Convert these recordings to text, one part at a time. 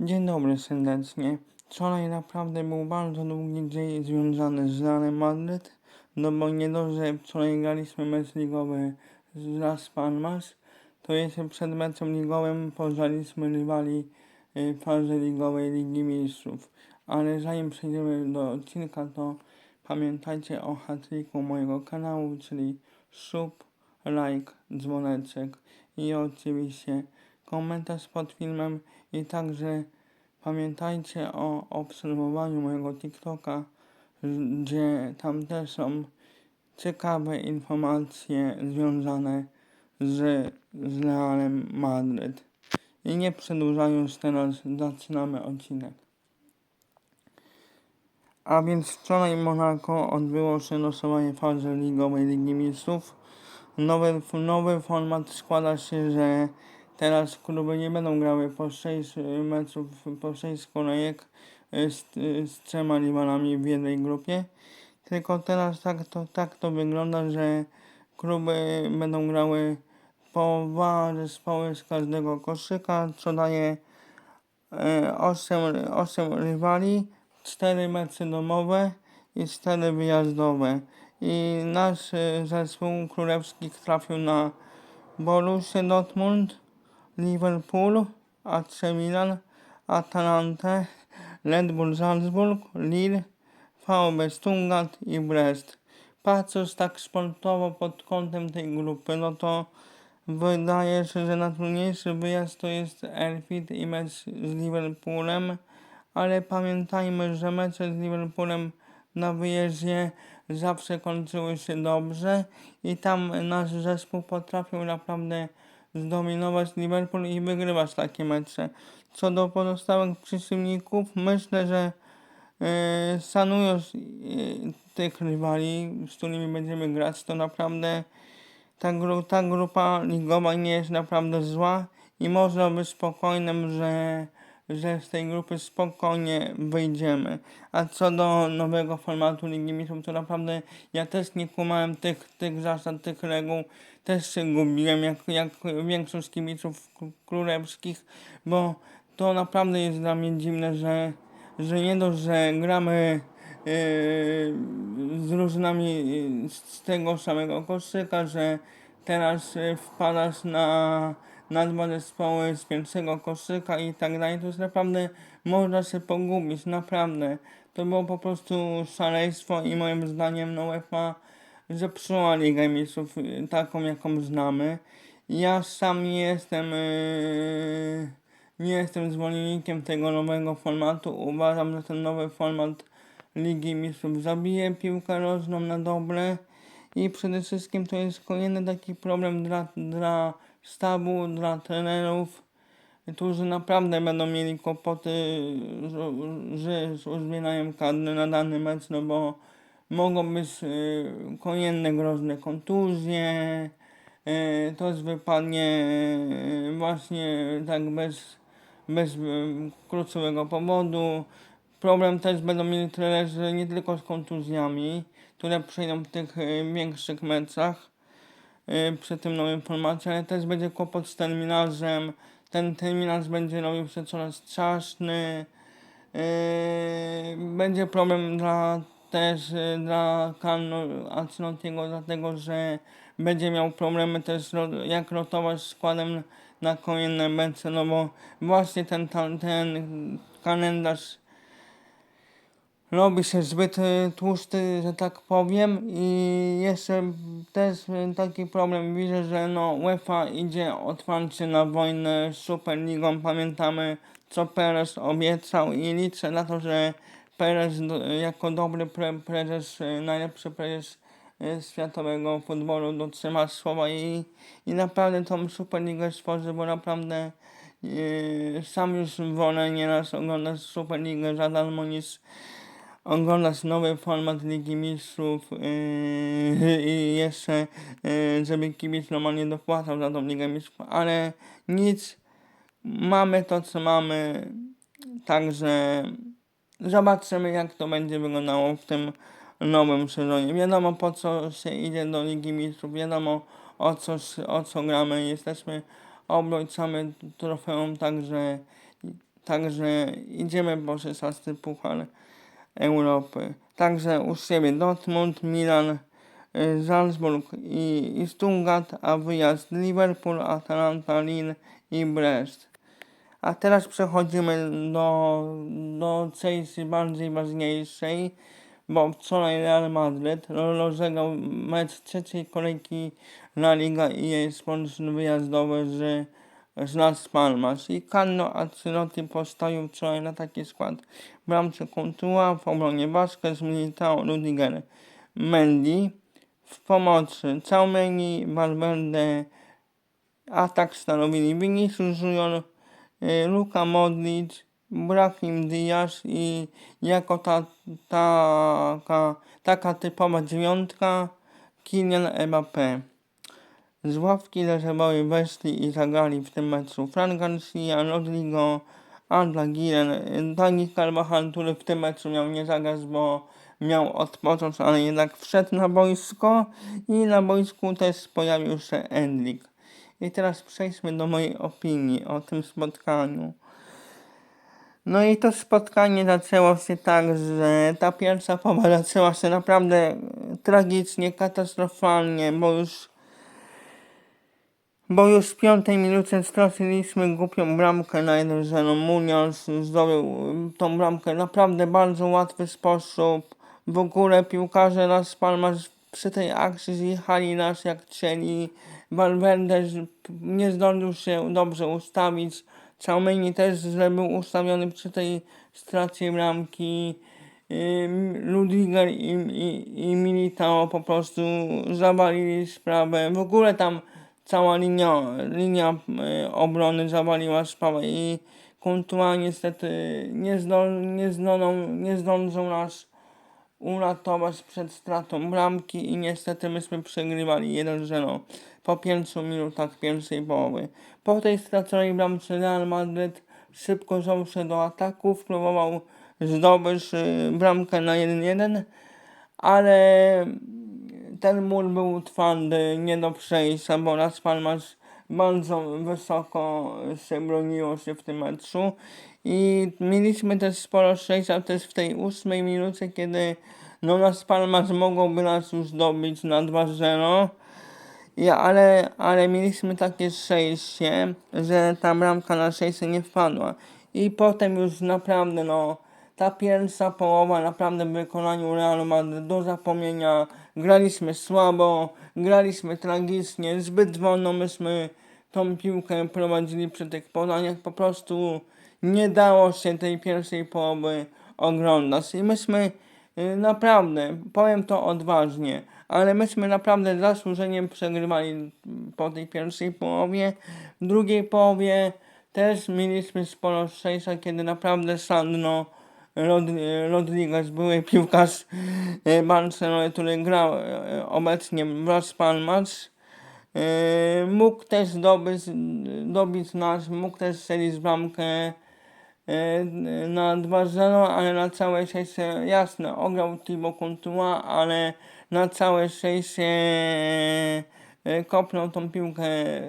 Dzień dobry serdecznie. Wczoraj naprawdę był bardzo długi dzień związany z Realem Madryt, no bo nie dość, że wczoraj graliśmy mecz ligowy z Las Palmas, to jeszcze przed meczem ligowym poznaliśmy rywali y, w fazie ligowej Ligi Mistrzów. Ale zanim przejdziemy do odcinka, to pamiętajcie o hatryku mojego kanału, czyli sub, like, dzwoneczek i oczywiście komentarz pod filmem i także pamiętajcie o obserwowaniu mojego TikToka, gdzie tam też są ciekawe informacje związane z, z Realem Madryt. I nie przedłużając teraz zaczynamy odcinek. A więc wczoraj Monako odbyło się losowanie fazy ligowej Ligi Mistrzów. Nowy, nowy format składa się, że teraz kluby nie będą grały po 6 meczów, po 6 kolejek y, z, y, z trzema rywalami w jednej grupie. Tylko teraz tak to, tak to wygląda, że kluby będą grały po dwa zespoły z każdego koszyka, co daje 8, 8 rywali, 4 mecze domowe i 4 wyjazdowe. I nasz zespół królewskich trafił na Borussia Dortmund, Liverpool, AC Milan, Atalantę, Red Bull Salzburg, Lille, VB Stuttgart i Brest. Patrząc tak sportowo pod kątem tej grupy, no to wydaje się, że najtrudniejszy wyjazd to jest Elfit i mecz z Liverpoolem, ale pamiętajmy, że mecze z Liverpoolem na wyjeździe zawsze kończyły się dobrze i tam nasz zespół potrafił naprawdę zdominować Liverpool i wygrywać takie mecze. Co do pozostałych przeciwników, myślę, że yy, szanując yy, tych rywali, z którymi będziemy grać, to naprawdę ta, gru, ta grupa ligowa nie jest naprawdę zła i można być spokojnym, że że z tej grupy spokojnie wyjdziemy. A co do nowego formatu Ligi Mistrzów, to naprawdę ja też nie kumałem tych, tych zasad, tych reguł. Też się gubiłem, jak, jak większość kibiców królewskich, bo to naprawdę jest dla mnie dziwne, że, że nie dość, że gramy yy, z różnymi z tego samego koszyka, że teraz yy, wpadasz na na dwa zespoły z pierwszego koszyka i tak dalej, to jest naprawdę, można się pogubić, naprawdę. To było po prostu szaleństwo i moim zdaniem no UEFA zepsuła Ligę Mistrzów y, taką, jaką znamy. Ja sam nie jestem, yy, nie jestem zwolennikiem tego nowego formatu. Uważam, że ten nowy format Ligi Mistrzów zabije piłkę rożną na dobre i przede wszystkim to jest kolejny taki problem dla, dla sztabu, dla trenerów, którzy naprawdę będą mieli kłopoty z, z uzbierają kadry na dany mecz, no bo mogą być y, kolejne groźne kontuzje, y, to wypadnie y, właśnie tak bez, bez kluczowego powodu. Problem też będą mieli trenerzy nie tylko z kontuzjami, które przejdą w tych większych meczach, przy tym nowym formacie, ale też będzie kłopot z terminarzem. Ten terminarz będzie robił się coraz czaszny. Yy, będzie problem dla też y, dla Carlo Ancelottiego, dlatego że będzie miał problemy też jak rotować składem na kolejne mecze, no bo właśnie ten, ten kalendarz robi się zbyt y, tłusty, że tak powiem i jeszcze też y, taki problem widzę, że no UEFA idzie otwarcie na wojnę z Superligą, pamiętamy co Perez obiecał i liczę na to, że Perez jako dobry pre prezes, y, najlepszy prezes światowego futbolu dotrzyma słowa i, i naprawdę tą Superligę stworzy, bo naprawdę yy, sam już wolę nieraz oglądać Superligę za darmo niż oglądać nowy format Ligi Mistrzów yy, i jeszcze, yy, żeby kibic normalnie dopłacał za tą Ligę Mistrzów, ale nic, mamy to co mamy, także zobaczymy jak to będzie wyglądało w tym nowym sezonie. Wiadomo po co się idzie do Ligi Mistrzów, wiadomo o co, o co gramy, jesteśmy obrońcami trofeum, także Także idziemy po 16 Puchar Europy. Także u siebie Dortmund, Milan, y, Salzburg i, i Stuttgart, a wyjazd Liverpool, Atalanta, Lille i Brest. A teraz przechodzimy do, do części bardziej ważniejszej, bo wczoraj Real Madrid rozegrał mecz trzeciej kolejki La Liga i jej sport wyjazdowy z, z Las Palmas. I Carlo Ancelotti postawił wczoraj na taki skład. Bramce Courtois, w obronie Vasquez, Militao, Rudiger, Mendy. W pomocy Caumeni, Valverde, atak stanowili Vinicius Junior, y, Luka Modric, Brahim Diaz i jako ta, taka, taka typowa dziewiątka Kylian Mbappé. Z ławki rezerwowej weszli i zagrali w tym meczu Fran Garcia, Rodrigo, Arda Giren, Dani Carvajal, który w tym meczu miał nie zagrać, bo miał odpocząć, ale jednak wszedł na boisko i na boisku też pojawił się Endlik. I teraz przejdźmy do mojej opinii o tym spotkaniu. No i to spotkanie zaczęło się tak, że ta pierwsza połowa zaczęła się naprawdę tragicznie, katastrofalnie, bo już bo już w piątej minucie straciliśmy głupią bramkę na 1-0. Munoz zdobył tą bramkę naprawdę bardzo łatwy sposób. W ogóle piłkarze Las Palmas przy tej akcji zjechali nas jak chcieli. Valverde nie zdążył się dobrze ustawić. Caumeni też źle był ustawiony przy tej stracie bramki. Ym, Ludiger i, i, i Militao po prostu zawalili sprawę. W ogóle tam cała linia, linia y, obrony zawaliła sprawę i Courtois niestety nie, zdął, nie, zdążą, nie zdążą nas uratować przed stratą bramki i niestety myśmy przegrywali 1-0 po 5 minutach pierwszej połowy. Po tej straconej bramce Real Madrid szybko zszedł do ataków, próbował zdobyć y, bramkę na 1-1, ale ten mur był twardy, nie do przejścia, bo Las Palmas bardzo wysoko się broniło się w tym meczu i mieliśmy też sporo szczęścia też w tej ósmej minucie, kiedy no Las Palmas mogłoby nas już dobić na 2-0. Ja, ale, ale mieliśmy takie szczęście, że ta bramka na szczęście nie wpadła. I potem już naprawdę no, ta pierwsza połowa naprawdę w wykonaniu Realu Madryt do zapomnienia. Graliśmy słabo, graliśmy tragicznie, zbyt wolno myśmy tą piłkę prowadzili przy tych podaniach. Po prostu nie dało się tej pierwszej połowy oglądać. I myśmy y, naprawdę, powiem to odważnie, ale myśmy naprawdę zasłużeniem przegrywali po tej pierwszej połowie. W drugiej połowie też mieliśmy sporo szczęścia, kiedy naprawdę Sandro Rod, Rodriguez, były piłkarz e, Barcelony, który grał e, obecnie w Las Palmas, e, mógł też zdobyć, dobić nas, mógł też strzelić bramkę na 2-0, ale na całe szczęście, jasne, ograł Thibaut Courtois, ale na całe szczęście kopnął tą piłkę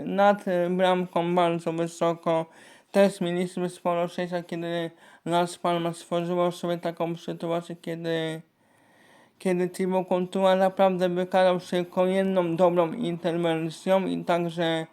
nad bramką bardzo wysoko. Też mieliśmy sporo szczęścia, kiedy Las Palmas stworzyło sobie taką sytuację, kiedy kiedy Thibaut Courtois naprawdę wykazał się kolejną dobrą interwencją i także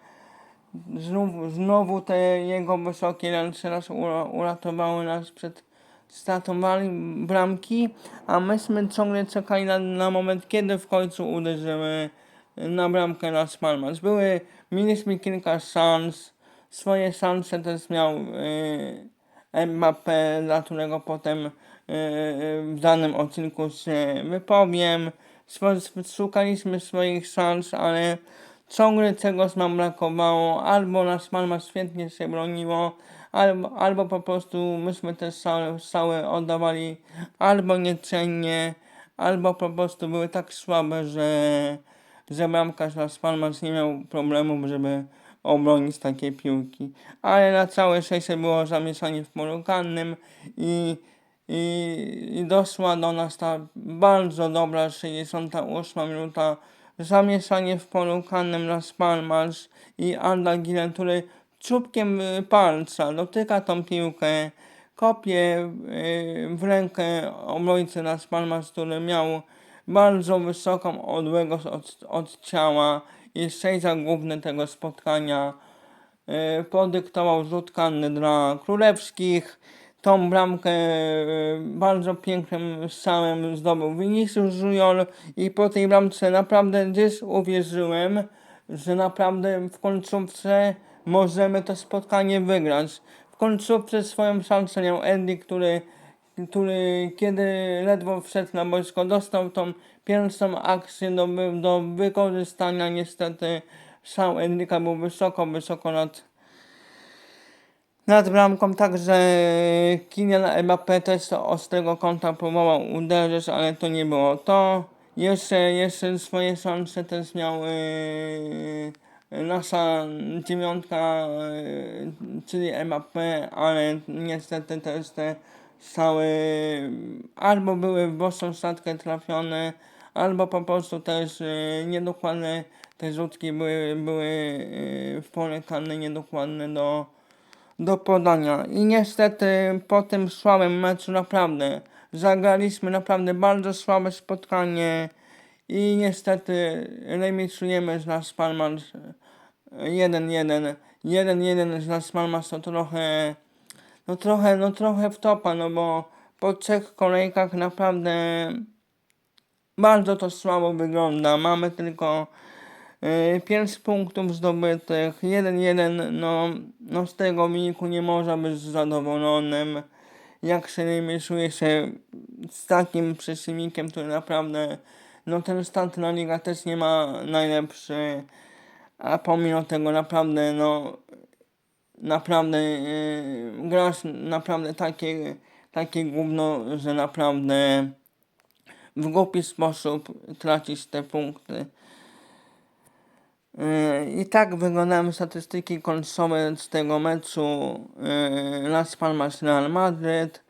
znów, znowu te jego wysokie ręce nas ura- uratowały nas przed stratą wali- bramki, a myśmy ciągle czekali na, na moment, kiedy w końcu uderzymy na bramkę Las Palmas. Były, mieliśmy kilka szans, swoje szanse też miał yy, Mbappé, dla którego potem yy, w danym odcinku się wypowiem. Szukaliśmy swoich szans, ale ciągle czegoś nam brakowało. Albo Las Palmas świetnie się broniło, albo, albo po prostu myśmy te strzały oddawali albo niecennie, albo po prostu były tak słabe, że, że bramkarz Las Palmas nie miał problemów, żeby obronić takie piłki. Ale na całe szczęście było zamieszanie w polu karnym i, i, i doszła do nas ta bardzo dobra 68 minuta zamieszanie w polu karnym Las Palmas i Arda Gilen, który czubkiem palca dotyka tą piłkę, kopie y, w rękę obrońcy Las Palmas, który miał bardzo wysoką odległość od, od ciała i sędzia główny tego spotkania y, podyktował rzut dla królewskich. Tą bramkę y, bardzo pięknym strzałem zdobył Vinicius Junior i po tej bramce naprawdę gdzieś uwierzyłem, że naprawdę w końcówce możemy to spotkanie wygrać. W końcówce swoją szansę miał Andy, który, który kiedy ledwo wszedł na boisko, dostał tą pierwszą akcję do, do wykorzystania. Niestety sam Enryka był wysoko, wysoko nad, nad bramką, także Kylian Mbappé też z ostrego kąta próbował uderzyć, ale to nie było to. Jeszcze, jeszcze swoje szanse też miał yy, nasza dziewiątka, yy, czyli Mbappé, ale niestety też te strzały albo były w boczną statkę trafione, albo po prostu też yy, niedokładne te rzutki były, były w pole karne niedokładne do, do podania. I niestety po tym słabym meczu naprawdę zagraliśmy naprawdę bardzo słabe spotkanie i niestety remisujemy z Las Palmas 1-1. 1-1 z Las Palmas to trochę no trochę, no trochę wtopa, no bo po trzech kolejkach naprawdę bardzo to słabo wygląda. Mamy tylko y, 5 punktów zdobytych, 1-1, no, no z tego wyniku nie można być zadowolonym. Jak się remisuje się z takim przeciwnikiem, który naprawdę, no ten start na liga też nie ma najlepszy, a pomimo tego naprawdę, no naprawdę yy, grasz naprawdę takie, takie gówno, że naprawdę w głupi sposób tracisz te punkty. Yy, I tak wyglądają statystyki końcowe z tego meczu yy, Las Palmas Real Madryt.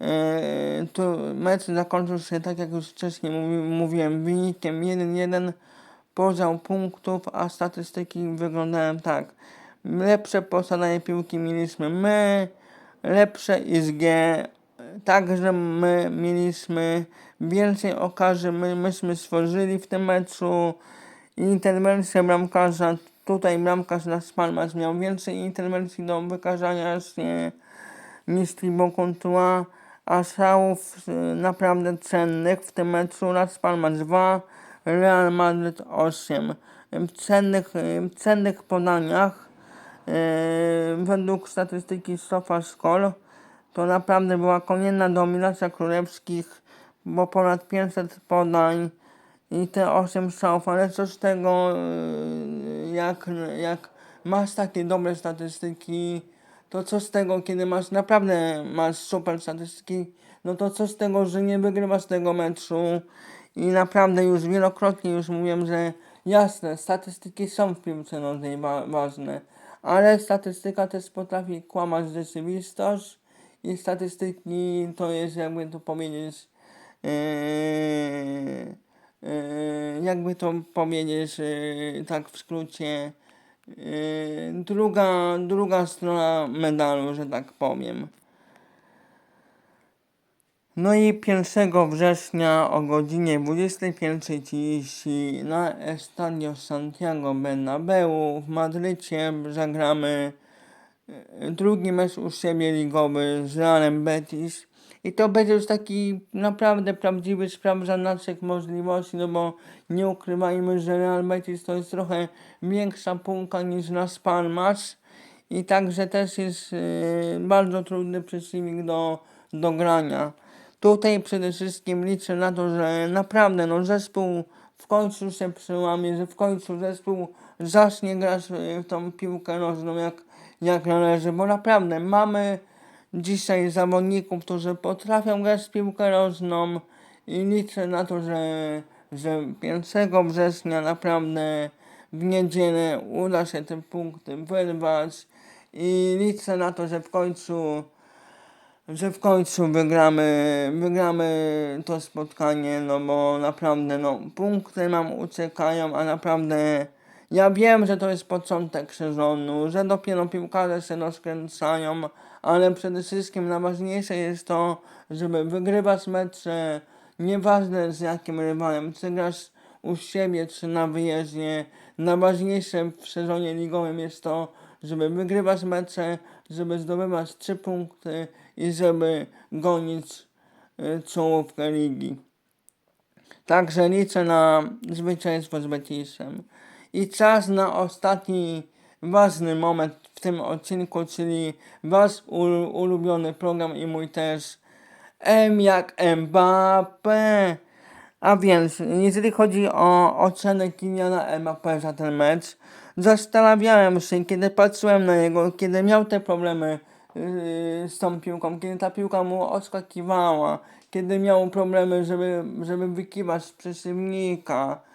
Yy, tu mecz zakończył się, tak jak już wcześniej mówi, mówiłem, wynikiem 1-1 podział punktów, a statystyki wyglądają tak. Lepsze posiadanie piłki mieliśmy my, lepsze XG, także my mieliśmy więcej okazji, my, myśmy stworzyli w tym meczu interwencję bramkarza, tutaj bramkarz Las Palmas miał więcej interwencji do wykazania się niż Thibaut Courtois, a strzałów y, naprawdę cennych w tym meczu Las Palmas 2, Real Madrid 8. W cennych, w cennych podaniach yy, według statystyki SofaScore to naprawdę była kolejna dominacja królewskich, bo ponad 500 podań i te 8 strzałów, ale co z tego, yy, jak, jak masz takie dobre statystyki, to co z tego, kiedy masz naprawdę masz super statystyki, no to co z tego, że nie wygrywasz tego meczu? I naprawdę już wielokrotnie już mówiłem, że jasne, statystyki są w piłce nożnej wa- ważne, ale statystyka też potrafi kłamać rzeczywistość i statystyki to jest jakby to powiedzieć jakby to powiedzieć tak w skrócie yy, druga, druga strona medalu, że tak powiem. No i 1 września o godzinie 21.30 na Estadio Santiago Bernabeu w Madrycie zagramy e, drugi mecz u siebie ligowy z Realem Betis. I to będzie już taki naprawdę prawdziwy sprawdzan naszych możliwości, no bo nie ukrywajmy, że Real Betis to jest trochę większa półka niż Las Palmas i także też jest e, bardzo trudny przeciwnik do, do grania. Tutaj przede wszystkim liczę na to, że naprawdę no, zespół w końcu się przełamie, że w końcu zespół zacznie grać e, w tą piłkę nożną jak, jak należy, bo naprawdę mamy dzisiaj zawodników, którzy potrafią grać w piłkę nożną i liczę na to, że, że 1 września naprawdę w niedzielę uda się te punkty wyrwać i liczę na to, że w końcu że w końcu wygramy, wygramy to spotkanie, no bo naprawdę no, punkty nam uciekają, a naprawdę Ja wiem, że to jest początek sezonu, że dopiero piłkarze się rozkręcają, ale przede wszystkim najważniejsze jest to, żeby wygrywać mecze, nieważne z jakim rywalem, czy grasz u siebie, czy na wyjeździe. Najważniejsze w sezonie ligowym jest to, żeby wygrywać mecze, żeby zdobywać trzy punkty i żeby gonić y, czołówkę ligi. Także liczę na zwycięstwo z Betisem. I czas na ostatni ważny moment w tym odcinku, czyli wasz ul- ulubiony program i mój też M jak Mbappé. A więc, jeżeli chodzi o ocenę Kyliana Mbappé za ten mecz, zastanawiałem się, kiedy patrzyłem na niego, kiedy miał te problemy yy, z tą piłką, kiedy ta piłka mu odskakiwała, kiedy miał problemy, żeby, żeby wykiwać przeciwnika.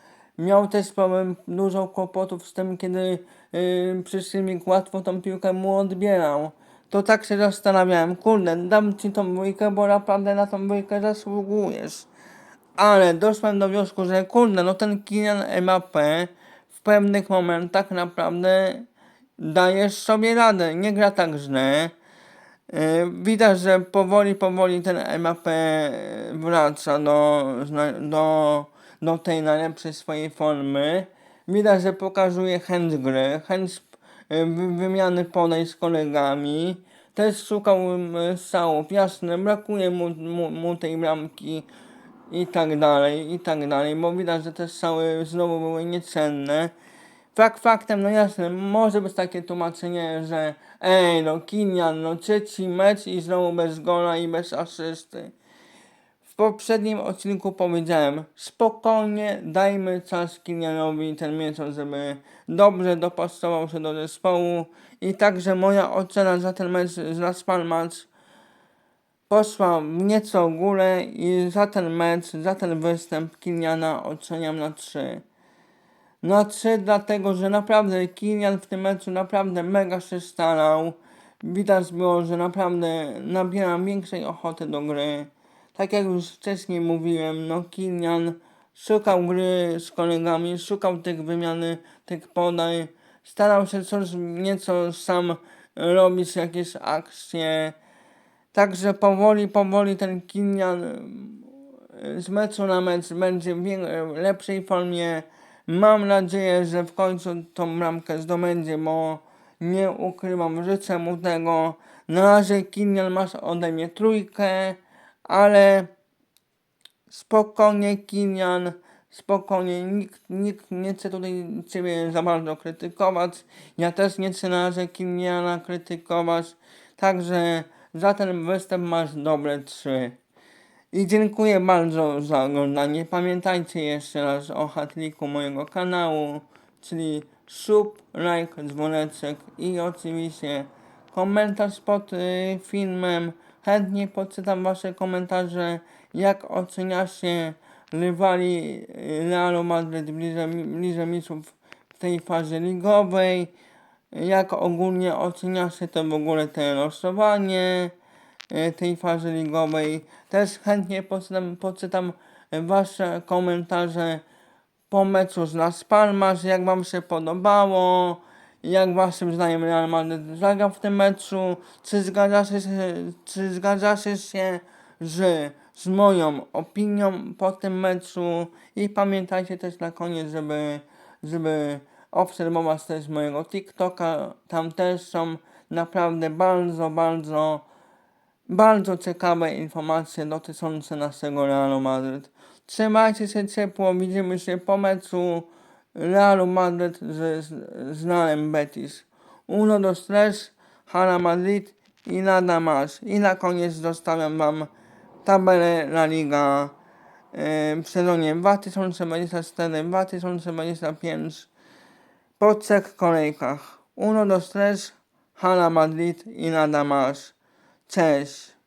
Miał też problem, dużo kłopotów z tym, kiedy yy, łatwo tą piłkę mu odbierał. To tak się zastanawiałem, kurde, dam ci tą dwójkę, bo naprawdę na tą dwójkę zasługujesz. Ale doszłem do wniosku, że kurde, no ten Kylian Mbappé w pewnych momentach naprawdę dajesz sobie radę, nie gra tak źle. Yy, Widać, że powoli, powoli ten Mbappé wraca do, do, do tej najlepszej swojej formy. Widać, że pokazuje chęć gry, chęć wy- wymiany podejść z kolegami. Też szukał yy, strzałów, jasne, brakuje mu, mu, mu tej bramki i tak dalej, i tak dalej, bo widać, że te strzały znowu były niecenne. Fakt faktem, no jasne, może być takie tłumaczenie, że ej, no Kinian, no trzeci mecz i znowu bez gola i bez asysty. Poprzednim odcinku powiedziałem, spokojnie dajmy czas Kinianowi ten miesiąc, żeby dobrze dopasował się do zespołu i także moja ocena za ten mecz z Las Palmas poszła nieco w górę i za ten mecz, za ten występ Kiliana oceniam na 3. Na 3 dlatego, że naprawdę Kilian w tym meczu naprawdę mega się starał. Widać było, że naprawdę nabiera większej ochoty do gry. Tak jak już wcześniej mówiłem, no Kilian szukał gry z kolegami, szukał tych wymiany, tych podań. Starał się coś nieco sam robić, jakieś akcje. Także powoli, powoli ten Kilian y, z meczu na mecz będzie w lepszej formie. Mam nadzieję, że w końcu tą bramkę zdobędzie, bo nie ukrywam, życzę mu tego. Na razie Kilian masz ode mnie trójkę, ale spokojnie Kilian, spokojnie, nikt, nikt nie chce tutaj Ciebie za bardzo krytykować. Ja też nie chcę na razie Kiliana krytykować, także za ten występ masz dobre trzy. I dziękuję bardzo za oglądanie. Pamiętajcie jeszcze raz o hatliku mojego kanału, czyli sub, like, dzwoneczek i oczywiście komentarz pod y, filmem. Chętnie poczytam wasze komentarze, jak oceniacie rywali Realu Madryt Lidze Mistrzów w tej fazie ligowej, jak ogólnie oceniacie to w ogóle te losowanie e, tej fazy ligowej. Też chętnie poczytam, poczytam Wasze komentarze po meczu z Las Palmas, jak Wam się podobało, jak Waszym zdaniem Real Madrid zagrał w tym meczu, czy zgadzacie się, czy zgadzacie się że z moją opinią po tym meczu? I pamiętajcie też na koniec, żeby, żeby obserwować też mojego TikToka, tam też są naprawdę bardzo, bardzo bardzo ciekawe informacje dotyczące naszego Realu Madryt. Trzymajcie się ciepło, widzimy się po meczu Realu Madryt z, z, Betis. Uno, dos, tres, Hala Madrid i nada más. I na koniec zostawiam Wam tabelę La Liga e, w sezonie 2024-2025 po trzech kolejkach. Uno, dos, tres, Hala Madrid i nada más. Cześć.